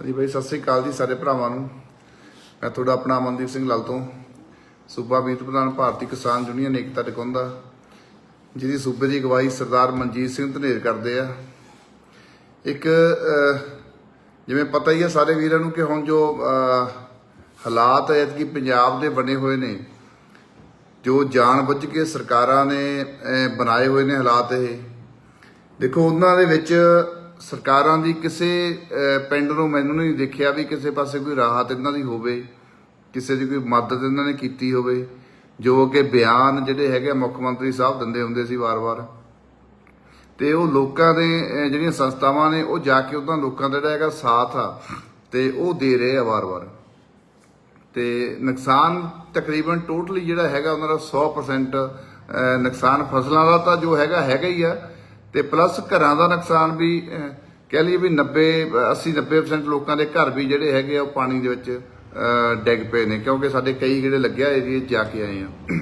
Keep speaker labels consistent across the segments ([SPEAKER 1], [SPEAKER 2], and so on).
[SPEAKER 1] ਹਾਂਜੀ ਬਾਈ, ਸਤਿ ਸ੍ਰੀ ਅਕਾਲ ਜੀ ਸਾਰੇ ਭਰਾਵਾਂ ਨੂੰ। ਮੈਂ ਤੁਹਾਡਾ ਆਪਣਾ ਅਮਨਦੀਪ ਸਿੰਘ ਲਾਲ ਤੋਂ। ਸੂਬਾ ਮੀਤ ਪ੍ਰਧਾਨ ਭਾਰਤੀ ਕਿਸਾਨ ਯੂਨੀਅਨ ਏਕਤਾ ਟਿਕਾਉਂਦਾ ਜਿਹਦੀ ਸੂਬੇ ਦੀ ਅਗਵਾਈ ਸਰਦਾਰ ਮਨਜੀਤ ਸਿੰਘ ਧਨੇਰ ਕਰਦੇ ਆ। ਇੱਕ ਜਿਵੇਂ ਪਤਾ ਹੀ ਆ ਸਾਰੇ ਵੀਰਾਂ ਨੂੰ ਕਿ ਹੁਣ ਜੋ ਹਾਲਾਤ ਹੈ ਕਿ ਪੰਜਾਬ ਦੇ ਬਣੇ ਹੋਏ ਨੇ, ਜੋ ਜਾਣ ਬੁੱਝ ਕੇ ਸਰਕਾਰਾਂ ਨੇ ਬਣਾਏ ਹੋਏ ਨੇ ਹਾਲਾਤ ਇਹ। ਦੇਖੋ, ਉਹਨਾਂ ਦੇ ਵਿੱਚ ਸਰਕਾਰਾਂ ਦੀ ਕਿਸੇ ਪਿੰਡ ਨੂੰ ਮੈਨੂੰ ਨਹੀਂ ਦੇਖਿਆ ਵੀ ਕਿਸੇ ਪਾਸੇ ਕੋਈ ਰਾਹਤ ਇਹਨਾਂ ਦੀ ਹੋਵੇ, ਕਿਸੇ ਦੀ ਕੋਈ ਮਦਦ ਇਹਨਾਂ ਨੇ ਕੀਤੀ ਹੋਵੇ, ਜੋ ਕਿ ਬਿਆਨ ਜਿਹੜੇ ਹੈਗੇ ਆ ਮੁੱਖ ਮੰਤਰੀ ਸਾਹਿਬ ਦਿੰਦੇ ਹੁੰਦੇ ਸੀ ਵਾਰ-ਵਾਰ। ਤੇ ਉਹ ਲੋਕਾਂ ਦੇ ਜਿਹੜੀਆਂ ਸੰਸਥਾਵਾਂ ਨੇ, ਉਹ ਜਾ ਕੇ ਉਹਨਾਂ ਲੋਕਾਂ ਦਾ ਜਿਹੜਾ ਹੈਗਾ ਸਾਥ ਆ, ਤੇ ਉਹ ਦੇ ਰਹੇ ਆ ਵਾਰ-ਵਾਰ। ਤੇ ਨੁਕਸਾਨ ਤਕਰੀਬਨ ਟੋਟਲੀ ਜਿਹੜਾ ਹੈਗਾ ਉਹਨਾਂ ਦਾ 100% ਨੁਕਸਾਨ ਫਸਲਾਂ ਦਾ ਤਾਂ ਜੋ ਹੈਗਾ ਹੈਗਾ ਹੀ ਆ ਤੇ ਪਲੱਸ ਘਰਾਂ ਦਾ ਨੁਕਸਾਨ ਵੀ ਕਹਿ ਲਈਏ ਵੀ 90 80 90% ਲੋਕਾਂ ਦੇ ਘਰ ਵੀ ਜਿਹੜੇ ਹੈਗੇ ਆ, ਉਹ ਪਾਣੀ ਦੇ ਵਿੱਚ ਡਿੱਗ ਪਏ ਨੇ, ਕਿਉਂਕਿ ਸਾਡੇ ਕਈ ਜਿਹੜੇ ਲੱਗਿਆ ਏਰੀਏ ਜਾ ਕੇ ਆਏ ਆ।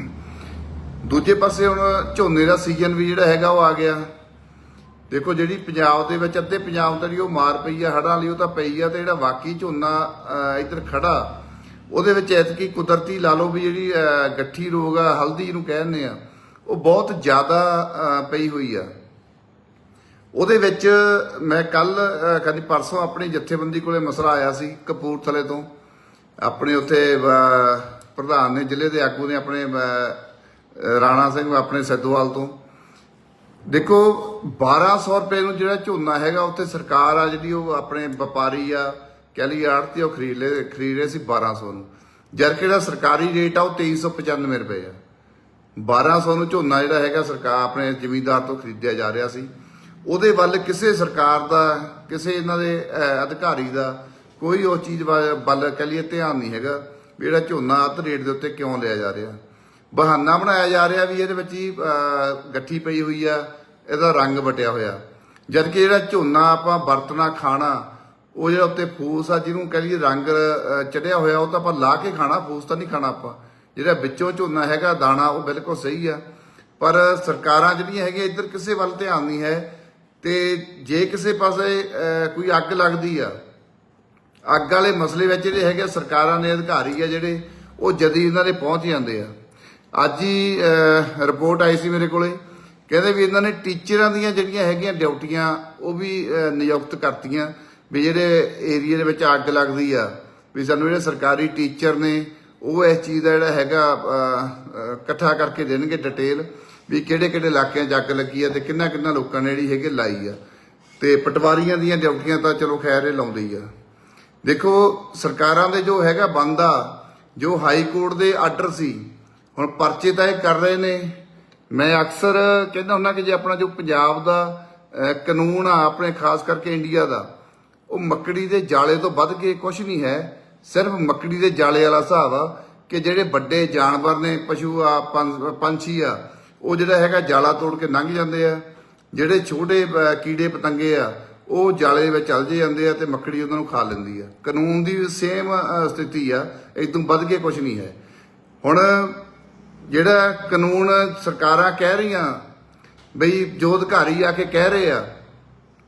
[SPEAKER 1] ਦੂਜੇ ਪਾਸੇ ਹੁਣ ਝੋਨੇ ਦਾ ਸੀਜ਼ਨ ਵੀ ਜਿਹੜਾ ਹੈਗਾ, ਉਹ ਆ ਗਿਆ। ਦੇਖੋ ਜਿਹੜੀ ਪੰਜਾਬ ਦੇ ਵਿੱਚ, ਅੱਧੇ ਪੰਜਾਬ ਦਾ ਜਿਹੜੀ ਉਹ ਮਾਰ ਪਈ ਆ, ਹੜ੍ਹਾਂ ਲਈ ਉਹ ਤਾਂ ਪਈ ਆ, ਤੇ ਜਿਹੜਾ ਵਾਕੀ ਝੋਨਾ ਇੱਧਰ ਖੜਾ, ਉਹਦੇ ਵਿੱਚ ਐਤਕੀ ਕੁਦਰਤੀ ਲਾ ਲਓ ਵੀ ਜਿਹੜੀ ਗੱਠੀ ਰੋਗ ਆ, ਹਲਦੀ ਨੂੰ ਕਹਿੰਦੇ ਆ, ਉਹ ਬਹੁਤ ਜ਼ਿਆਦਾ ਪਈ ਹੋਈ ਆ। ਉਹਦੇ ਵਿੱਚ ਮੈਂ ਕੱਲ ਕਹਿੰਦੀ ਪਰਸੋਂ ਆਪਣੀ ਜਥੇਬੰਦੀ ਕੋਲੇ ਮਸਲਾ ਆਇਆ ਸੀ ਕਪੂਰਥਲੇ ਤੋਂ। ਆਪਣੇ ਉੱਥੇ ਪ੍ਰਧਾਨ ਨੇ ਜ਼ਿਲ੍ਹੇ ਦੇ ਆਗੂ ਨੇ ਆਪਣੇ ਰਾਣਾ ਸਿੰਘ ਆਪਣੇ ਸੈਦੋਵਾਲ ਤੋਂ। ਦੇਖੋ 1200 ਰੁਪਏ ਨੂੰ ਜਿਹੜਾ ਝੋਨਾ ਹੈਗਾ, ਉੱਥੇ ਸਰਕਾਰ ਆ ਜਿਹੜੀ, ਉਹ ਆਪਣੇ ਵਪਾਰੀ ਆ, ਕਹਿ ਲਈ ਆੜਤੀ, ਉਹ ਖਰੀਦ ਲੈ ਖਰੀਦ ਰਹੇ ਸੀ 1200 ਨੂੰ। ਜਦ ਕਿ ਜਿਹੜਾ ਸਰਕਾਰੀ ਰੇਟ ਆ, ਉਹ 2395 ਰੁਪਏ ਆ। 1200 ਨੂੰ ਝੋਨਾ ਜਿਹੜਾ ਹੈਗਾ ਸਰਕਾਰ ਆਪਣੇ ਜ਼ਮੀਂਦਾਰ ਤੋਂ ਖਰੀਦਿਆ ਜਾ ਰਿਹਾ ਸੀ। ਉਹਦੇ ਵੱਲ ਕਿਸੇ ਸਰਕਾਰ ਦਾ, ਕਿਸੇ ਇਹਨਾਂ ਦੇ ਅਧਿਕਾਰੀ ਦਾ ਕੋਈ ਉਹ ਚੀਜ਼ ਵੱਲ ਵੱਲ ਕਹਿ ਲਈਏ ਧਿਆਨ ਨਹੀਂ ਹੈਗਾ ਵੀ ਜਿਹੜਾ ਝੋਨਾ ਅੱਧ ਰੇਟ ਦੇ ਉੱਤੇ ਕਿਉਂ ਲਿਆ ਜਾ ਰਿਹਾ। ਬਹਾਨਾ ਬਣਾਇਆ ਜਾ ਰਿਹਾ ਵੀ ਇਹਦੇ ਵਿੱਚ ਹੀ ਗੱਠੀ ਪਈ ਹੋਈ ਆ, ਇਹਦਾ ਰੰਗ ਵਟਿਆ ਹੋਇਆ। ਜਦ ਕਿ ਜਿਹੜਾ ਝੋਨਾ ਆਪਾਂ ਵਰਤਣਾ ਖਾਣਾ, ਉਹ ਜਿਹੜਾ ਉੱਤੇ ਫੂਸ ਆ, ਜਿਹਨੂੰ ਕਹਿ ਲਈਏ ਰੰਗ ਚੜਿਆ ਹੋਇਆ, ਉਹ ਤਾਂ ਆਪਾਂ ਲਾ ਕੇ ਖਾਣਾ, ਫੂਸ ਤਾਂ ਨਹੀਂ ਖਾਣਾ ਆਪਾਂ। ਜਿਹੜਾ ਵਿੱਚੋਂ ਝੋਨਾ ਹੈਗਾ, ਦਾਣਾ ਉਹ ਬਿਲਕੁਲ ਸਹੀ ਆ। ਪਰ ਸਰਕਾਰਾਂ ਜਿਹੜੀਆਂ ਹੈਗੀਆਂ, ਇੱਧਰ ਕਿਸੇ ਵੱਲ ਧਿਆਨ ਨਹੀਂ ਹੈ। ਤੇ ਜੇ ਕਿਸੇ ਪਾਸੇ ਕੋਈ ਅੱਗ ਲੱਗਦੀ ਆ ਅੱਗ ਵਾਲੇ ਮਸਲੇ ਵਿੱਚ ਜਿਹੜੇ ਹੈਗੇ ਆ, ਸਰਕਾਰਾਂ ਦੇ ਅਧਿਕਾਰੀ ਆ ਜਿਹੜੇ ਉਹ ਜਦੀ ਇਹਨਾਂ ਦੇ ਪਹੁੰਚ ਜਾਂਦੇ ਆ। ਅੱਜ ਹੀ ਰਿਪੋਰਟ ਆਈ ਸੀ ਮੇਰੇ ਕੋਲੇ ਕਹਿੰਦੇ ਵੀ ਇਹਨਾਂ ਨੇ ਟੀਚਰਾਂ ਦੀਆਂ ਜਿਹੜੀਆਂ ਹੈਗੀਆਂ ਡਿਊਟੀਆਂ ਉਹ ਵੀ ਨਿਯੁਕਤ ਕਰਤੀਆਂ ਵੀ ਜਿਹੜੇ ਏਰੀਆ ਦੇ ਵਿੱਚ ਅੱਗ ਲੱਗਦੀ ਆ ਵੀ ਸਾਨੂੰ ਜਿਹੜੇ ਸਰਕਾਰੀ ਟੀਚਰ ਨੇ ਉਹ ਇਸ ਚੀਜ਼ ਦਾ ਜਿਹੜਾ ਹੈਗਾ ਇਕੱਠਾ ਕਰਕੇ ਦੇਣਗੇ ਡਿਟੇਲ। ਵੀ ਕਿਹੜੇ ਕਿਹੜੇ ਇਲਾਕਿਆਂ 'ਚ ਅੱਗ ਲੱਗੀ ਆ ਤੇ ਕਿੰਨਾ ਕਿੰਨਾ ਲੋਕਾਂ ਨੇ ਜਿਹੜੀ ਹੈਗੀ ਲਾਈ ਆ। ਤੇ ਪਟਵਾਰੀਆਂ ਦੀਆਂ ਡਿਊਟੀਆਂ ਤਾਂ ਚਲੋ ਖੈਰ ਇਹ ਲਾਉਂਦੇ ਹੀ ਆ। ਦੇਖੋ, ਸਰਕਾਰਾਂ ਦੇ ਜੋ ਹੈਗਾ ਬੰਦਾ ਜੋ ਹਾਈ ਕੋਰਟ ਦੇ ਆਰਡਰ ਸੀ, ਹੁਣ ਪਰਚੇ ਤਾਂ ਇਹ ਕਰ ਰਹੇ ਨੇ। ਮੈਂ ਅਕਸਰ ਕਹਿੰਦਾ ਹੁੰਦਾ ਕਿ ਜੇ ਆਪਣਾ ਜੋ ਪੰਜਾਬ ਦਾ ਕਾਨੂੰਨ ਆ, ਆਪਣੇ ਖਾਸ ਕਰਕੇ ਇੰਡੀਆ ਦਾ, ਉਹ ਮੱਕੜੀ ਦੇ ਜਾਲੇ ਤੋਂ ਵੱਧ ਕੇ ਕੁਝ ਨਹੀਂ ਹੈ। ਸਿਰਫ ਮੱਕੜੀ ਦੇ ਜਾਲੇ ਵਾਲਾ ਹਿਸਾਬ ਆ ਕਿ ਜਿਹੜੇ ਵੱਡੇ ਜਾਨਵਰ ਨੇ, ਪਸ਼ੂ ਆ, ਪੰਛ- ਪੰਛੀ ਆ ਉਹ ਜਿਹੜਾ ਹੈਗਾ ਜਾਲਾ ਤੋੜ ਕੇ ਲੰਘ ਜਾਂਦੇ ਆ। ਜਿਹੜੇ ਛੋਟੇ ਕੀੜੇ ਪਤੰਗੇ ਆ, ਉਹ ਜਾਲੇ ਵਿੱਚ ਚਲ ਜਾਂਦੇ ਆ ਤੇ ਮੱਕੜੀ ਉਹਨਾਂ ਨੂੰ ਖਾ ਲੈਂਦੀ ਆ। ਕਾਨੂੰਨ ਦੀ ਸੇਮ ਸਥਿਤੀ ਆ ਇਦੋਂ ਵੱਧ ਕੇ ਕੁਝ ਨਹੀਂ ਹੈ। ਹੁਣ ਜਿਹੜਾ ਕਾਨੂੰਨ ਸਰਕਾਰਾਂ ਕਹਿ ਰਹੀਆਂ, ਬਈ ਜੋ ਅਧਿਕਾਰੀ ਆ ਕੇ ਕਹਿ ਰਹੇ ਆ,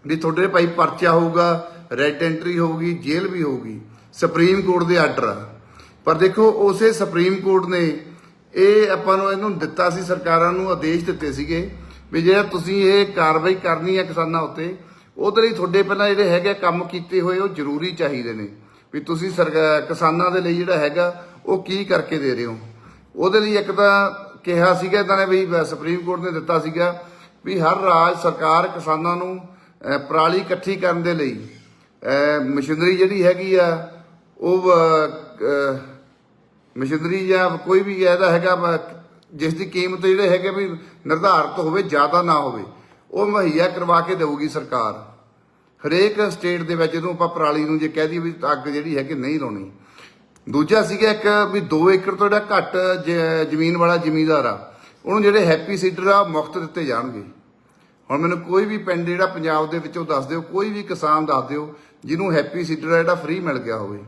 [SPEAKER 1] ਵੀ ਤੁਹਾਡੇ ਭਾਈ ਪਰਚਾ ਹੋਊਗਾ ਰੈਡ ਐਂਟਰੀ ਹੋਊਗੀ, ਜੇਲ੍ਹ ਵੀ ਹੋਊਗੀ, ਸੁਪਰੀਮ ਕੋਰਟ ਦੇ ਆਰਡਰ ਆ। ਪਰ ਦੇਖੋ, ਉਸੇ ਸੁਪਰੀਮ ਕੋਰਟ ਨੇ ਇਹ ਆਪਾਂ ਨੂੰ ਇਹਨੂੰ ਦਿੱਤਾ ਸੀ, ਸਰਕਾਰਾਂ ਨੂੰ ਆਦੇਸ਼ ਦਿੱਤੇ ਸੀਗੇ ਵੀ ਜਿਹੜਾ ਤੁਸੀਂ ਇਹ ਕਾਰਵਾਈ ਕਰਨੀ ਹੈ ਕਿਸਾਨਾਂ ਉੱਤੇ, ਉਹਦੇ ਲਈ ਤੁਹਾਡੇ ਪਹਿਲਾਂ ਜਿਹੜੇ ਹੈਗੇ ਕੰਮ ਕੀਤੇ ਹੋਏ, ਉਹ ਜ਼ਰੂਰੀ ਚਾਹੀਦੇ ਨੇ। ਵੀ ਤੁਸੀਂ ਸਰਕਾ- ਕਿਸਾਨਾਂ ਦੇ ਲਈ ਜਿਹੜਾ ਹੈਗਾ, ਉਹ ਕੀ ਕਰਕੇ ਦੇ ਰਹੇ ਹੋ। ਉਹਦੇ ਲਈ ਇੱਕ ਤਾਂ ਕਿਹਾ ਸੀਗਾ, ਇਹਨਾਂ ਨੇ ਵੀ ਸੁਪਰੀਮ ਕੋਰਟ ਨੇ ਦਿੱਤਾ ਸੀਗਾ ਵੀ ਹਰ ਰਾਜ ਸਰਕਾਰ ਕਿਸਾਨਾਂ ਨੂੰ ਪਰਾਲੀ ਇਕੱਠੀ ਕਰਨ ਦੇ ਲਈ ਮਸ਼ੀਨਰੀ ਜਿਹੜੀ ਹੈਗੀ ਆ, ਉਹ ਮਸ਼ੀਨਰੀ ਜਾਂ ਕੋਈ ਵੀ ਇਹਦਾ ਹੈਗਾ ਜਿਸ ਦੀ ਕੀਮਤ ਜਿਹੜੇ ਹੈਗੇ ਵੀ ਨਿਰਧਾਰਤ ਹੋਵੇ, ਜ਼ਿਆਦਾ ਨਾ ਹੋਵੇ, ਉਹ ਮੁਹੱਈਆ ਕਰਵਾ ਕੇ ਦੇਊਗੀ ਸਰਕਾਰ। ਹਰੇਕ ਸਟੇਟ ਦੇ ਵਿੱਚ ਜਦੋਂ ਆਪਾਂ ਪਰਾਲੀ ਨੂੰ ਜੇ ਕਹਿ ਦਈਏ ਵੀ ਅੱਗ ਜਿਹੜੀ ਹੈਗੀ ਨਹੀਂ ਲਾਉਣੀ। ਦੂਜਾ ਸੀਗਾ ਇੱਕ ਵੀ 2 ਏਕੜ ਤੋਂ ਜਿਹੜਾ ਘੱਟ ਜ- ਜ਼ਮੀਨ ਵਾਲਾ ਜ਼ਮੀਂਦਾਰ ਆ, ਉਹਨੂੰ ਜਿਹੜੇ ਹੈਪੀ ਸੀਡਰ ਆ, ਮੁਫਤ ਦਿੱਤੇ ਜਾਣਗੇ। ਹੁਣ ਮੈਨੂੰ ਕੋਈ ਵੀ ਪਿੰਡ ਜਿਹੜਾ ਪੰਜਾਬ ਦੇ ਵਿੱਚੋਂ ਦੱਸ ਦਿਓ, ਕੋਈ ਵੀ ਕਿਸਾਨ ਦੱਸ ਦਿਓ, ਜਿਹਨੂੰ ਹੈਪੀ ਸੀਡਰ ਆ ਜਿਹੜਾ ਫ੍ਰੀ ਮਿਲ ਗਿਆ ਹੋਵੇ।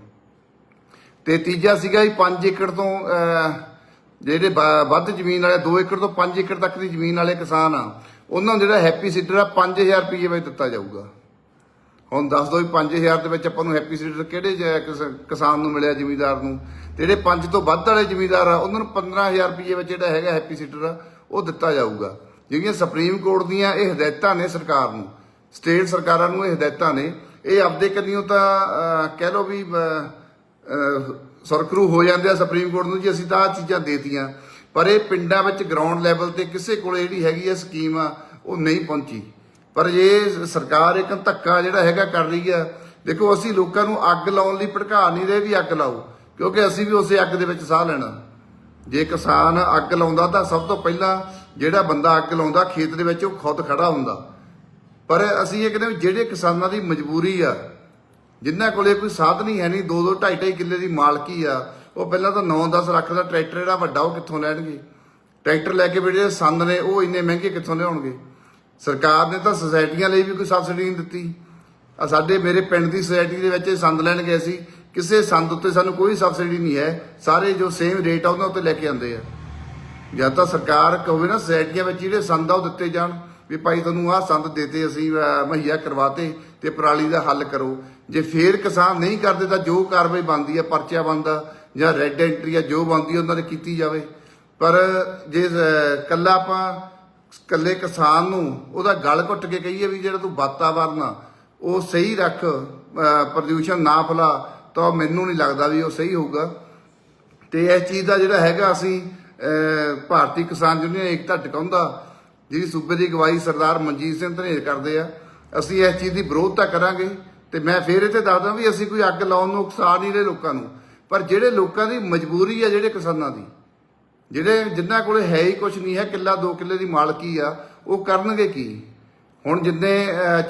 [SPEAKER 1] ਤੇ ਤੀਜਾ ਸੀਗਾ ਵੀ 5 ਏਕੜ ਤੋਂ ਜਿਹੜੇ ਬ- ਵੱਧ ਜ਼ਮੀਨ ਵਾਲੇ 2 ਏਕੜ ਤੋਂ 5 ਏਕੜ ਤੱਕ ਦੀ ਜ਼ਮੀਨ ਵਾਲੇ ਕਿਸਾਨ ਆ ਉਹਨਾਂ ਨੂੰ ਜਿਹੜਾ ਹੈਪੀ ਸੀਡਰ ਆ 5000 ਰੁਪਏ ਵਿੱਚ ਦਿੱਤਾ ਜਾਊਗਾ। ਹੁਣ ਦੱਸ ਦੋ ਵੀ 5000 ਦੇ ਵਿੱਚ ਆਪਾਂ ਨੂੰ ਹੈਪੀ ਸੀਡਰ ਕਿਹੜੇ ਕਿਸਾਨ ਨੂੰ ਮਿਲਿਆ ਜ਼ਿਮੀਦਾਰ ਨੂੰ? ਤੇ ਜਿਹੜੇ 5 ਤੋਂ ਵੱਧ ਵਾਲੇ ਜ਼ਿਮੀਦਾਰ ਆ ਉਹਨਾਂ ਨੂੰ 15000 ਰੁਪਏ ਵਿੱਚ ਜਿਹੜਾ ਹੈਗਾ ਹੈਪੀ ਸੀਡਰ ਆ, ਉਹ ਦਿੱਤਾ ਜਾਊਗਾ। ਜਿਹੜੀਆਂ ਸੁਪਰੀਮ ਕੋਰਟ ਦੀਆਂ ਇਹ ਹਦਾਇਤਾਂ ਨੇ ਸਰਕਾਰ ਨੂੰ ਸਟੇਟ ਸਰਕਾਰਾਂ ਨੂੰ ਇਹ ਹਦਾਇਤਾਂ ਨੇ ਇਹ ਆਪਦੇ ਕੰਨਿਓ ਤਾਂ ਕਹਿ ਲਓ ਵੀ ਸਰਕਰੂ ਹੋ ਜਾਂਦੇ ਆ ਸੁਪਰੀਮ ਕੋਰਟ ਨੂੰ ਜੀ, ਅਸੀਂ ਤਾਂ ਆਹ ਚੀਜ਼ਾਂ ਦੇਤੀਆਂ। ਪਰ ਇਹ ਪਿੰਡਾਂ ਵਿੱਚ ਗਰਾਊਂਡ ਲੈਵਲ ਤੇ ਕਿਸੇ ਕੋਲੇ ਜਿਹੜੀ ਹੈਗੀ ਆ ਸਕੀਮ ਆ, ਉਹ ਨਹੀਂ ਪਹੁੰਚੀ। ਪਰ ਇਹ ਸਰਕਾਰ ਇੱਕ ਧੱਕਾ ਜਿਹੜਾ ਹੈਗਾ ਕਰ ਰਹੀ ਆ। ਦੇਖੋ, ਅਸੀਂ ਲੋਕਾਂ ਨੂੰ ਅੱਗ ਲਾਉਣ ਲਈ ਭੜਕਾ ਨਹੀਂ ਰਹੇ ਵੀ ਅੱਗ ਲਾਓ, ਕਿਉਂਕਿ ਅਸੀਂ ਵੀ ਉਸੇ ਅੱਗ ਦੇ ਵਿੱਚ ਸਾਹ ਲੈਣਾ। ਜੇ ਕਿਸਾਨ ਅੱਗ ਲਾਉਂਦਾ ਤਾਂ ਸਭ ਤੋਂ ਪਹਿਲਾਂ ਜਿਹੜਾ ਬੰਦਾ ਅੱਗ ਲਾਉਂਦਾ, ਖੇਤ ਦੇ ਵਿੱਚ ਉਹ ਖੁਦ ਖੜਾ ਹੁੰਦਾ। ਪਰ ਅਸੀਂ ਇਹ ਕਹਿੰਦੇ ਜਿਹੜੇ ਕਿਸਾਨਾਂ ਦੀ ਮਜਬੂਰੀ ਆ ਜਿਨ੍ਹਾਂ ਕੋਲੇ ਕੋਈ ਸਾਧ ਨਹੀਂ ਹੈ ਨਹੀਂ 2 2 2.5 2.5 ਕਿੱਲੇ ਦੀ ਮਾਲਕੀ ਆ, ਉਹ ਪਹਿਲਾਂ ਤਾਂ 9-10 ਲੱਖ ਦਾ ਟਰੈਕਟਰ ਜਿਹੜਾ ਵੱਡਾ, ਉਹ ਕਿੱਥੋਂ ਲੈਣਗੇ? ਟਰੈਕਟਰ ਲੈ ਕੇ ਵੀ ਜਿਹੜੇ ਸੰਦ ਨੇ, ਉਹ ਇੰਨੇ ਮਹਿੰਗੇ ਕਿੱਥੋਂ ਲਿਆਉਣਗੇ? ਸਰਕਾਰ ਨੇ ਤਾਂ ਸੁਸਾਇਟੀਆਂ ਲਈ ਵੀ ਕੋਈ ਸਬਸਿਡੀ ਨਹੀਂ ਦਿੱਤੀ। ਆ ਸਾਡੇ ਮੇਰੇ ਪਿੰਡ ਦੀ ਸੁਸਾਇਟੀ ਦੇ ਵਿੱਚ ਇਹ ਸੰਦ ਲੈਣ ਗਏ ਸੀ ਕਿਸੇ ਸੰਦ ਉੱਤੇ ਸਾਨੂੰ ਕੋਈ ਸਬਸਿਡੀ ਨਹੀਂ ਹੈ। ਸਾਰੇ ਜੋ ਸੇਮ ਰੇਟ ਆ, ਉਹਨਾਂ ਉੱਤੇ ਲੈ ਕੇ ਆਉਂਦੇ ਆ। ਜਦ ਤਾਂ ਸਰਕਾਰ ਕਹੋਵੇ ਨਾ, ਸੁਸਾਇਟੀਆਂ ਵਿੱਚ ਜਿਹੜੇ ਸੰਦ ਆ, ਉਹ ਦਿੱਤੇ ਜਾਣ। ਵੀ ਭਾਈ ਤੁਹਾਨੂੰ ਆਹ ਸੰਦ ਦੇਤੇ ਅਸੀਂ ਅਹ, ਮੁਹੱਈਆ ਕਰਵਾਤੇ ਤੇ ਪਰਾਲੀ ਦਾ ਹੱਲ ਕਰੋ। ਜੇ ਫੇਰ ਕਿਸਾਨ ਨਹੀਂ ਕਰਦੇ ਤਾਂ ਜੋ ਕਾਰਵਾਈ ਬਣਦੀ ਆ ਪਰਚਾ ਬਣਦਾ ਜਾਂ ਰੈੱਡ ਐਂਟਰੀ ਆ ਜੋ ਬਣਦੀ ਉਹਨਾਂ ਤੇ ਕੀਤੀ ਜਾਵੇ। ਪਰ ਜੇ ਅਹ, ਕੱਲਾ ਆਪਾਂ ਕੱਲੇ ਕਿਸਾਨ ਨੂੰ ਉਹਦਾ ਗਲ ਘੁੱਟ ਕੇ ਕਹੀਏ ਵੀ ਜਿਹੜਾ ਤੂੰ ਵਾਤਾਵਰਨ ਆ ਉਹ ਸਹੀ ਰੱਖ ਪ੍ਰਦੂਸ਼ਣ ਨਾ ਫੈਲਾ ਤਾਂ ਮੈਨੂੰ ਨਹੀਂ ਲੱਗਦਾ ਵੀ ਉਹ ਸਹੀ ਹੋਊਗਾ। ਤੇ ਇਸ ਚੀਜ਼ ਦਾ ਜਿਹੜਾ ਹੈਗਾ ਅਸੀਂ ਭਾਰਤੀ ਕਿਸਾਨ ਯੂਨੀਅਨ ਏਕਤਾ ਟਿਕਾਉਂਦਾ ਜਿਹੜੀ ਸੂਬੇ ਦੀ ਅਗਵਾਈ ਸਰਦਾਰ ਮਨਜੀਤ ਸਿੰਘ ਧਨੇਰ ਕਰਦੇ ਆ, ਅਸੀਂ ਇਸ ਚੀਜ਼ ਦੀ ਵਿਰੋਧਤਾ ਕਰਾਂਗੇ ਤੇ ਮੈਂ ਫੇਰ ਇੱਥੇ ਦੱਸਦਾ ਵੀ ਅਸੀਂ ਕੋਈ ਅੱਗ ਲਾਉਣ ਨੂੰ ਉਕਸਾ ਨਹੀਂ ਰਹੇ ਲੋਕਾਂ ਨੂੰ। ਪਰ ਜਿਹੜੇ ਲੋਕਾਂ ਦੀ ਮਜਬੂਰੀ ਆ ਜਿਹੜੇ ਕਿਸਾਨਾਂ ਦੀ, ਜਿਹੜੇ ਜਿਨ੍ਹਾਂ ਕੋਲੇ ਹੈ ਹੀ ਕੁਝ ਨਹੀਂ, ਹੈ ਕਿੱਲਾ ਦੋ ਕਿੱਲੇ ਦੀ ਮਾਲਕੀ ਆ, ਉਹ ਕਰਨਗੇ ਕੀ? ਹੁਣ ਜਿੰਨੇ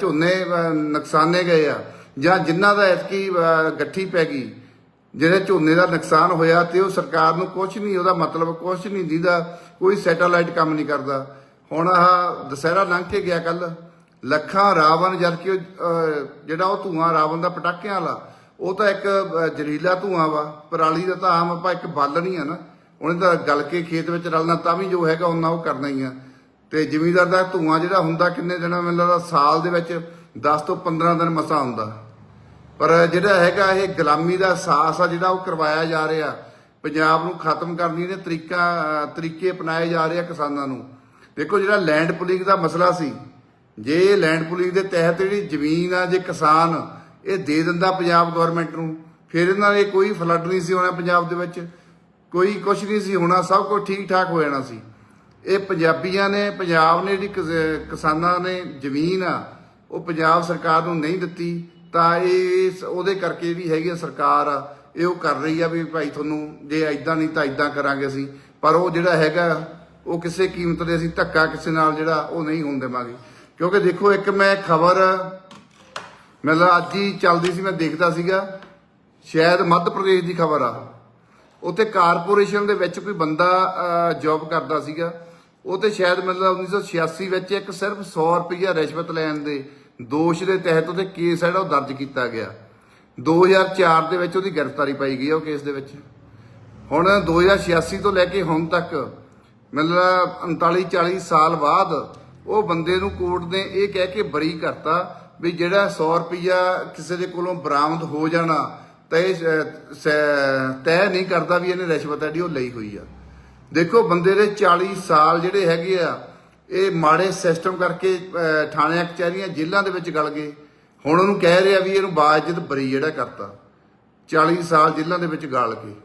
[SPEAKER 1] ਝੋਨੇ ਨੁਕਸਾਨੇ ਗਏ ਆ, ਜਾਂ ਜਿਨ੍ਹਾਂ ਦਾ ਐਤਕੀ ਗੱਠੀ ਪੈ ਗਈ, ਜਿਹੜੇ ਝੋਨੇ ਦਾ ਨੁਕਸਾਨ ਹੋਇਆ ਤੇ ਉਹ ਸਰਕਾਰ ਨੂੰ ਕੁਝ ਨਹੀਂ, ਉਹਦਾ ਮਤਲਬ ਕੁਝ ਨਹੀਂ ਦੀਦਾ, ਕੋਈ ਸੈਟੇਲਾਈਟ ਕੰਮ ਨਹੀਂ ਕਰਦਾ। ਹੁਣ ਆਹ ਦੁਸਹਿਰਾ ਲੰਘ ਕੇ ਗਿਆ ਕੱਲ ਲੱਖਾਂ ਰਾਵਣ ਜਦ ਕਿ ਉਹ, ਜਿਹੜਾ ਉਹ ਧੂਆਂ ਰਾਵਣ ਦਾ ਪਟਾਕਿਆਂ ਵਾਲਾ ਉਹ ਤਾਂ ਇੱਕ ਅਹ, ਜ਼ਹਿਰੀਲਾ ਧੂਆਂ ਵਾ। ਪਰਾਲੀ ਦਾ ਤਾਂ ਆਮ ਆਪਾਂ ਇੱਕ ਬਾਲਣ ਹੀ ਆ ਨਾ। ਉਹਨੇ ਤਾਂ ਗਲ ਕੇ ਖੇਤ ਵਿੱਚ ਰਲਣਾ ਤਾਂ ਵੀ ਜੋ ਹੈਗਾ ਉਹਨਾਂ ਉਹ ਕਰਨਾ ਹੀ ਆ। ਤੇ ਜ਼ਿਮੀਂਦਾਰ ਦਾ ਧੂਆਂ ਜਿਹੜਾ ਹੁੰਦਾ ਕਿੰਨੇ ਦਿਨਾਂ ਮੈਨੂੰ ਲੱਗਦਾ ਸਾਲ ਦੇ ਵਿੱਚ 10 ਤੋਂ 15 ਦਿਨ ਮਸਾ ਹੁੰਦਾ। ਪਰ ਜਿਹੜਾ ਹੈਗਾ ਇਹ ਗੁਲਾਮੀ ਦਾ ਸਾਹਸ ਆ ਜਿਹੜਾ ਉਹ ਕਰਵਾਇਆ ਜਾ ਰਿਹਾ। ਪੰਜਾਬ ਨੂੰ ਖਤਮ ਕਰਨ ਦੇ ਤਰੀਕਾ ਤਰੀਕੇ ਅਪਣਾਏ ਜਾ ਰਹੇ ਆ ਕਿਸਾਨਾਂ ਨੂੰ। ਦੇਖੋ ਜਿਹੜਾ ਲੈਂਡ ਪੁਲਿੰਗ ਦਾ ਮਸਲਾ ਸੀ, ਜੇ ਲੈਂਡ ਪੁਲਿੰਗ ਦੇ ਤਹਿਤ ਜਿਹੜੀ ਜ਼ਮੀਨ ਆ, ਜੇ ਕਿਸਾਨ ਇਹ ਦੇ ਦਿੰਦਾ ਪੰਜਾਬ ਗਵਰਨਮੈਂਟ ਨੂੰ, ਫਿਰ ਇਹਨਾਂ ਦੇ ਕੋਈ ਫਲੱਡ ਨਹੀਂ ਸੀ ਹੋਣਾ ਪੰਜਾਬ ਦੇ ਵਿੱਚ, ਕੋਈ ਕੁਝ ਨਹੀਂ ਸੀ ਹੋਣਾ, ਸਭ ਕੁਝ ਠੀਕ ਠਾਕ ਹੋ ਜਾਣਾ ਸੀ। ਇਹ ਪੰਜਾਬੀਆਂ ਨੇ, ਪੰਜਾਬ ਨੇ ਜਿਹੜੀ ਕਿਸ- ਕਿਸਾਨਾਂ ਨੇ ਜ਼ਮੀਨ ਆ, ਉਹ ਪੰਜਾਬ ਸਰਕਾਰ ਨੂੰ ਨਹੀਂ ਦਿੱਤੀ, ਤਾਂ ਇਹ ਇਸ- ਉਹਦੇ ਕਰਕੇ ਜਿਹੜੀ ਹੈਗੀ ਆ ਸਰਕਾਰ ਆ, ਇਹ ਉਹ ਕਰ ਰਹੀ ਆ ਵੀ ਭਾਈ ਤੁਹਾਨੂੰ ਜੇ ਐਦਾਂ ਨਹੀਂ ਤਾਂ ਐਦਾਂ ਕਰਾਂਗੇ ਅਸੀਂ, ਪਰ ਉਹ ਜਿਹੜਾ ਹੈਗਾ ਉਹ ਕਿਸੇ ਕੀਮਤ ਦੇ ਅਸੀਂ ਧੱਕਾ ਕਿਸੇ ਨਾਲ ਜਿਹੜਾ ਉਹ ਨਹੀਂ ਹੋਣ ਦੇਵਾਂਗੇ। ਕਿਉਂਕਿ ਦੇਖੋ, ਇੱਕ ਮੈਂ ਖਬਰ, ਮਤਲਬ ਅੱਜ ਹੀ ਚੱਲਦੀ ਸੀ, ਮੈਂ ਦੇਖਦਾ ਸੀਗਾ, ਸ਼ਾਇਦ ਮੱਧ ਪ੍ਰਦੇਸ਼ ਦੀ ਖਬਰ ਆ। ਉੱਥੇ ਕਾਰਪੋਰੇਸ਼ਨ ਦੇ ਵਿੱਚ ਕੋਈ ਬੰਦਾ ਜੌਬ ਕਰਦਾ ਸੀਗਾ। ਉਹ ਤੇ ਸ਼ਾਇਦ ਮਤਲਬ 1986 ਵਿੱਚ ਇੱਕ ਸਿਰਫ 100 ਰੁਪਈਆ ਰਿਸ਼ਵਤ ਲੈਣ ਦੇ ਦੋਸ਼ ਦੇ ਤਹਿਤ ਉਹਦੇ ਕੇਸ ਜਿਹੜਾ ਉਹ ਦਰਜ ਕੀਤਾ ਗਿਆ। 2004 ਦੇ ਵਿੱਚ ਉਹਦੀ ਗ੍ਰਿਫਤਾਰੀ ਪਾਈ ਗਈ ਆ ਉਹ ਕੇਸ ਦੇ ਵਿੱਚ। ਹੁਣ 2086 ਤੋਂ ਲੈ ਕੇ ਹੁਣ ਤੱਕ ਮਤਲਬ 39 40 ਸਾਲ ਬਾਅਦ ਉਹ ਬੰਦੇ ਨੂੰ ਕੋਰਟ ਨੇ ਇਹ ਕਹਿ ਕੇ ਬਰੀ ਕਰਤਾ ਵੀ ਜਿਹੜਾ 100 ਰੁਪਈਆ ਕਿਸੇ ਦੇ ਕੋਲੋਂ ਬਰਾਮਦ ਹੋ ਜਾਣਾ ਤਾਂ ਇਹ ਸ- ਤੈਅ ਨਹੀਂ ਕਰਦਾ ਵੀ ਇਹਨੇ ਰਿਸ਼ਵਤ ਜਿਹੜੀ ਉਹ ਲਈ ਹੋਈ ਆ। ਦੇਖੋ ਬੰਦੇ ਦੇ 40 ਸਾਲ ਜਿਹੜੇ ਹੈਗੇ ਆ, ਇਹ ਮਾੜੇ ਸਿਸਟਮ ਕਰਕੇ ਥਾਣਿਆਂ, ਕਚਹਿਰੀਆਂ, ਜੇਲ੍ਹਾਂ ਦੇ ਵਿੱਚ ਗਲ ਗਏ। ਹੁਣ ਉਹਨੂੰ ਕਹਿ ਰਿਹਾ ਵੀ ਇਹਨੂੰ ਬਾਇਜ਼ਤ ਬਰੀ ਜਿਹੜਾ ਕਰਤਾ। 40 ਸਾਲ ਜੇਲ੍ਹਾਂ ਦੇ ਵਿੱਚ ਗਾਲ ਕੇ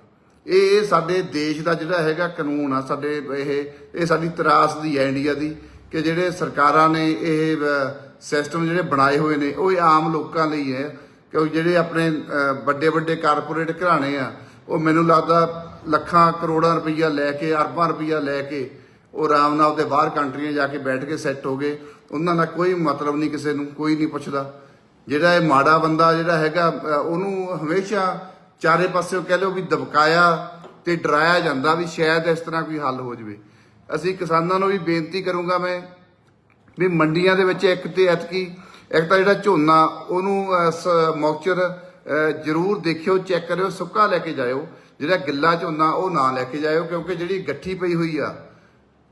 [SPEAKER 1] ਇਹ ਸਾਡੇ ਦੇਸ਼ ਦਾ ਜਿਹੜਾ ਹੈਗਾ ਕਾਨੂੰਨ ਆ, ਸਾਡੇ ਇਹ ਇਹ ਸਾਡੀ ਤਰਾਸਦੀ ਹੈ ਇੰਡੀਆ ਦੀ ਕਿ ਜਿਹੜੇ ਸਰਕਾਰਾਂ ਨੇ ਇਹ ਸਿਸਟਮ ਜਿਹੜੇ ਬਣਾਏ ਹੋਏ ਨੇ, ਉਹ ਇਹ ਆਮ ਲੋਕਾਂ ਲਈ ਹੈ ਕਿਉਂਕਿ ਜਿਹੜੇ ਆਪਣੇ ਵੱਡੇ ਵੱਡੇ ਕਾਰਪੋਰੇਟ ਘਰਾਣੇ ਆ, ਉਹ ਮੈਨੂੰ ਲੱਗਦਾ ਲੱਖਾਂ ਕਰੋੜਾਂ ਰੁਪਈਆ ਲੈ ਕੇ, ਅਰਬਾਂ ਰੁਪਈਆ ਲੈ ਕੇ ਉਹ ਆਰਾਮ ਨਾਲ ਉਹਦੇ ਬਾਹਰ ਕੰਟਰੀਆਂ ਜਾ ਕੇ ਬੈਠ ਕੇ ਸੈੱਟ ਹੋ ਗਏ। ਉਹਨਾਂ ਦਾ ਕੋਈ ਮਤਲਬ ਨਹੀਂ ਕਿਸੇ ਨੂੰ, ਕੋਈ ਨਹੀਂ ਪੁੱਛਦਾ। ਜਿਹੜਾ ਇਹ ਮਾੜਾ ਬੰਦਾ ਜਿਹੜਾ ਹੈਗਾ ਉਹਨੂੰ ਹਮੇਸ਼ਾ ਚਾਰੇ ਪਾਸਿਓਂ ਕਹਿ ਲਓ ਵੀ ਦਬਕਾਇਆ ਤੇ ਡਰਾਇਆ ਜਾਂਦਾ ਵੀ ਸ਼ਾਇਦ ਇਸ ਤਰ੍ਹਾਂ ਕੋਈ ਹੱਲ ਹੋ ਜਵੇ। ਅਸੀਂ ਕਿਸਾਨਾਂ ਨੂੰ ਵੀ ਬੇਨਤੀ ਕਰੂੰਗਾ ਮੈਂ ਵੀ ਮੰਡੀਆਂ ਦੇ ਵਿੱਚ ਇੱਕ ਤੇ ਐਤਕੀ, ਇੱਕ ਤਾਂ ਜਿਹੜਾ ਝੋਨਾ, ਉਹਨੂੰ ਮੌਕਚਰ ਜ਼ਰੂਰ ਦੇਖਿਓ, ਚੈੱਕ ਕਰਿਓ, ਸੁੱਕਾ ਲੈ ਕੇ ਜਾਇਓ। ਜਿਹੜਾ ਗਿੱਲਾ ਝੋਨਾ, ਉਹ ਨਾ ਲੈ ਕੇ ਜਾਇਓ, ਕਿਉਂਕਿ ਜਿਹੜੀ ਗੱਠੀ ਪਈ ਹੋਈ ਆ,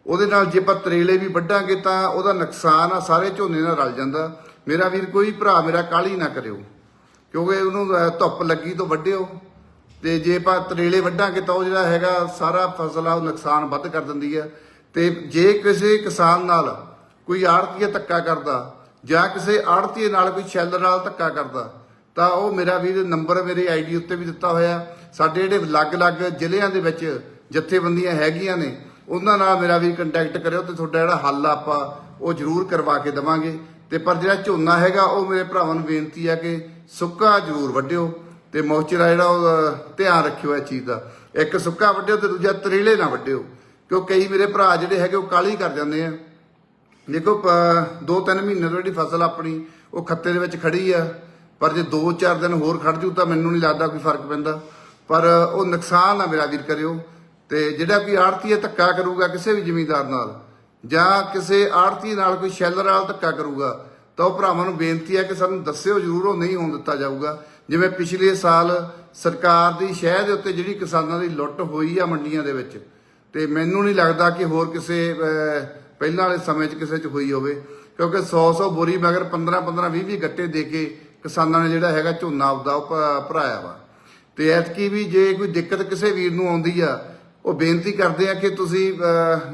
[SPEAKER 1] ਉਹਦੇ ਨਾਲ ਜੇ ਆਪਾਂ ਤਰੇਲੇ ਵੀ ਵੱਢਾਂਗੇ ਤਾਂ ਉਹਦਾ ਨੁਕਸਾਨ ਆ, ਸਾਰੇ ਝੋਨੇ ਨਾਲ ਰਲ ਜਾਂਦਾ। ਮੇਰਾ ਵੀਰ, ਕੋਈ ਭਰਾ ਮੇਰਾ ਕਾਲੀ ਨਾ ਕਰਿਓ। ਕਿਉਂਕਿ ਉਹਨੂੰ ਧੁੱਪ ਲੱਗੀ ਤੋਂ ਵੱਢਿਓ। ਤੇ ਜੇ ਆਪਾਂ ਤਰੇਲੇ ਵੱਢਾਂਗੇ ਤਾਂ ਉਹ ਜਿਹੜਾ ਹੈਗਾ, ਸਾਰਾ ਫਸਲ ਆ, ਉਹ ਨੁਕਸਾਨ ਵੱਧ ਕਰ ਦਿੰਦੀ ਹੈ ਤੇ ਜੇ ਕਿਸੇ ਕਿਸਾਨ ਨਾਲ ਕੋਈ ਆੜਤੀਆ ਧੱਕਾ ਕਰਦਾ, ਜਾਂ ਕਿਸੇ ਆੜਤੀਏ ਨਾਲ ਕੋਈ ਸ਼ੈਲਰ ਨਾਲ ਧੱਕਾ ਕਰਦਾ, ਤਾਂ ਉਹ ਮੇਰਾ ਵੀ ਨੰਬਰ ਮੇਰੇ ਆਈਡੀ ਉੱਤੇ ਵੀ ਦਿੱਤਾ ਹੋਇਆ। ਸਾਡੇ ਜਿਹੜੇ ਅਲੱਗ-ਅਲੱਗ ਜ਼ਿਲ੍ਹਿਆਂ ਦੇ ਵਿੱਚ ਜਥੇਬੰਦੀਆਂ ਹੈਗੀਆਂ ਨੇ, ਉਹਨਾਂ ਨਾਲ ਮੇਰਾ ਵੀ ਕੰਟੈਕਟ ਕਰਿਓ ਤੇ ਤੁਹਾਡਾ ਜਿਹੜਾ ਹੱਲ ਆਪਾਂ ਉਹ ਜ਼ਰੂਰ ਕਰਵਾ ਕੇ ਦਵਾਂਗੇ। ਤੇ ਪਰ ਜਿਹੜਾ ਝੋਨਾ ਹੈਗਾ, ਉਹ ਮੇਰੇ ਭਰਾਵਾਂ ਨੂੰ ਬੇਨਤੀ ਹੈ ਕਿ ਸੁੱਕਾ ਜ਼ਰੂਰ ਵੱਢਿਓ ਤੇ ਮੌਚਰਾ ਜਿਹੜਾ ਉਹ ਧਿਆਨ ਰੱਖਿਓ ਇਹ ਚੀਜ਼ ਦਾ। ਇੱਕ ਸੁੱਕਾ ਵੱਢਿਓ ਤੇ ਦੂਜਾ ਤਰੇਲੇ ਨਾ ਵੱਢਿਓ। ਕਿਉਂ ਕਈ ਮੇਰੇ ਭਰਾ ਜਿਹੜੇ ਹੈਗੇ ਉਹ ਕਾਲੀ ਕਰ ਜਾਂਦੇ ਆ। ਦੇਖੋ, ਪ- ਦੋ ਤਿੰਨ ਮਹੀਨੇ ਤੋਂ ਜਿਹੜੀ ਫਸਲ ਆਪਣੀ, ਉਹ ਖੱਤੇ ਦੇ ਵਿੱਚ ਖੜੀ ਆ। ਪਰ ਜੇ 2-4 ਦਿਨ ਹੋਰ ਖੜ ਜੂ ਤਾਂ ਮੈਨੂੰ ਨਹੀਂ ਲੱਗਦਾ ਕੋਈ ਫ਼ਰਕ ਪੈਂਦਾ। ਪਰ ਉਹ ਨੁਕਸਾਨ ਨਾ ਮੇਰਾ ਵੀਰ ਕਰਿਓ। ਤੇ ਜਿਹੜਾ ਕੋਈ ਆੜਤੀ ਹੈ ਧੱਕਾ ਕਰੂਗਾ ਕਿਸੇ ਵੀ ਜ਼ਮੀਂਦਾਰ ਨਾਲ, ਜਾਂ ਕਿਸੇ ਆੜਤੀ ਨਾਲ ਕੋਈ ਸ਼ੈਲਰ ਨਾਲ ਧੱਕਾ ਕਰੂਗਾ ਤਾਂ ਉਹ ਭਰਾਵਾਂ ਨੂੰ ਬੇਨਤੀ ਹੈ ਕਿ ਸਾਨੂੰ ਦੱਸਿਓ ਜ਼ਰੂਰ, ਉਹ ਨਹੀਂ ਹੋਣ ਦਿੱਤਾ ਜਾਊਗਾ। ਜਿਵੇਂ ਪਿਛਲੇ ਸਾਲ ਸਰਕਾਰ ਦੀ ਸ਼ਹਿ ਦੇ ਉੱਤੇ ਜਿਹੜੀ ਕਿਸਾਨਾਂ ਦੀ ਲੁੱਟ ਹੋਈ ਆ ਮੰਡੀਆਂ ਦੇ ਵਿੱਚ, ਤੇ ਮੈਨੂੰ ਨਹੀਂ ਲੱਗਦਾ ਕਿ ਹੋਰ ਕਿਸੇ ਪਹਿਲਾਂ ਵਾਲੇ ਸਮੇਂ 'ਚ ਕਿਸੇ 'ਚ ਹੋਈ ਹੋਵੇ। ਕਿਉਂਕਿ 100-100 ਬੋਰੀ ਮਗਰ 15-15 20-20 ਗੱਟੇ ਦੇ ਕੇ ਕਿਸਾਨਾਂ ਨੇ ਜਿਹੜਾ ਹੈਗਾ ਝੋਨਾ ਆਪਦਾ ਉਹ ਭਰਾਇਆ ਵਾ। ਤੇ ਐਤਕੀ ਵੀ ਜੇ ਕੋਈ ਦਿੱਕਤ ਕਿਸੇ ਵੀਰ ਨੂੰ ਆਉਂਦੀ ਆ, ਉਹ ਬੇਨਤੀ ਕਰਦੇ ਆ ਕਿ ਤੁਸੀਂ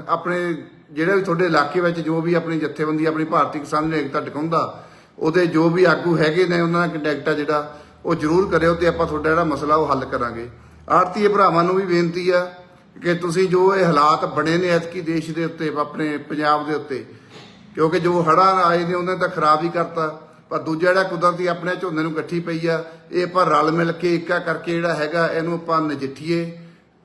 [SPEAKER 1] ਆਪਣੇ ਜਿਹੜੇ ਵੀ ਤੁਹਾਡੇ ਇਲਾਕੇ ਵਿੱਚ ਜੋ ਵੀ ਆਪਣੀ ਜਥੇਬੰਦੀ, ਆਪਣੀ ਭਾਰਤੀ ਕਿਸਾਨ ਯੂਨੀਅਨ ਏਕਤਾ ਟਿਕਾਉਂਦਾ, ਉਹਦੇ ਜੋ ਵੀ ਆਗੂ ਹੈਗੇ ਨੇ, ਉਹਨਾਂ ਦਾ ਕੰਟੈਕਟ ਆ ਜਿਹੜਾ, ਉਹ ਜ਼ਰੂਰ ਕਰਿਓ ਤੇ ਆਪਾਂ ਤੁਹਾਡਾ ਜਿਹੜਾ ਮਸਲਾ ਉਹ ਹੱਲ ਕਰਾਂਗੇ। ਆੜਤੀਏ ਭਰਾਵਾਂ ਨੂੰ ਵੀ ਬੇਨਤੀ ਆ ਕਿ ਤੁਸੀਂ ਜੋ ਇਹ ਹਾਲਾਤ ਬਣੇ ਨੇ ਐਤਕੀ ਦੇਸ਼ ਦੇ ਉੱਤੇ, ਆਪਣੇ ਪੰਜਾਬ ਦੇ ਉੱਤੇ, ਕਿਉਂਕਿ ਜੋ ਹੜ੍ਹਾਂ ਆਏ ਨੇ, ਉਹਨਾਂ ਨੇ ਤਾਂ ਖਰਾਬ ਹੀ ਕਰਤਾ। ਪਰ ਦੂਜਾ ਜਿਹੜਾ ਕੁਦਰਤੀ ਆਪਣੇ ਝੋਨੇ ਨੂੰ ਇਕੱਠੀ ਪਈ ਆ, ਇਹ ਆਪਾਂ ਰਲ ਮਿਲ ਕੇ ਇੱਕਾ ਕਰਕੇ ਜਿਹੜਾ ਹੈਗਾ, ਇਹਨੂੰ ਆਪਾਂ ਨਜਿੱਠੀਏ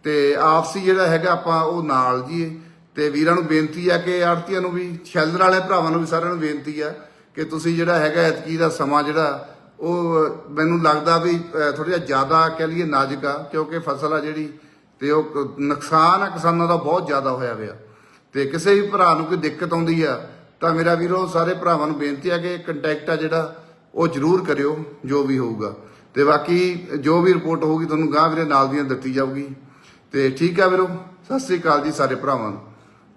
[SPEAKER 1] ਤੇ ਆਪਸੀ ਜਿਹੜਾ ਹੈਗਾ ਆਪਾਂ ਉਹ ਨਾਲ ਜੀਏ। ਤੇ ਵੀਰਾਂ ਨੂੰ ਬੇਨਤੀ ਆ ਕਿ ਆੜਤੀਆਂ ਨੂੰ ਵੀ, ਸ਼ੈਲਰ ਵਾਲੇ ਭਰਾਵਾਂ ਨੂੰ ਵੀ ਸਾਰਿਆਂ ਨੂੰ ਬੇਨਤੀ ਆ ਕਿ ਤੁਸੀਂ ਜਿਹੜਾ ਹੈਗਾ ਐਤਕੀ ਦਾ ਸਮਾਂ ਜਿਹੜਾ, ਉਹ ਮੈਨੂੰ ਲੱਗਦਾ ਵੀ ਥੋੜਾ ਜਿਹਾ ਜ਼ਿਆਦਾ ਕਹਿ ਲਈਏ ਨਾਜ਼ੁਕ ਆ, ਕਿਉਂਕਿ ਫਸਲ ਆ ਜਿਹੜੀ ਤੇ ਉਹ ਨੁਕਸਾਨ ਆ ਕਿਸਾਨਾਂ ਦਾ ਬਹੁਤ ਜ਼ਿਆਦਾ ਹੋਇਆ ਹੋਇਆ ਤੇ ਕਿਸੇ ਵੀ ਭਰਾ ਨੂੰ ਕੋਈ ਦਿੱਕਤ ਆਉਂਦੀ ਆ, ਤਾਂ ਮੇਰਾ ਵੀਰੋ ਸਾਰੇ ਭਰਾਵਾਂ ਨੂੰ ਬੇਨਤੀ ਆ ਕਿ ਕੰਟੈਕਟ ਆ ਜਿਹੜਾ, ਉਹ ਜ਼ਰੂਰ ਕਰਿਓ, ਜੋ ਵੀ ਹੋਊਗਾ। ਤੇ ਬਾਕੀ ਜੋ ਵੀ ਰਿਪੋਰਟ ਹੋਊਗੀ, ਤੁਹਾਨੂੰ ਗਾਂ ਵੀਰੇ ਨਾਲ ਦੀਆਂ ਦਿੱਤੀ ਜਾਊਗੀ। ਤੇ ਠੀਕ ਆ ਵੀਰੋ, ਸਤਿ ਸ੍ਰੀ ਅਕਾਲ ਜੀ ਸਾਰੇ ਭਰਾਵਾਂ ਨੂੰ।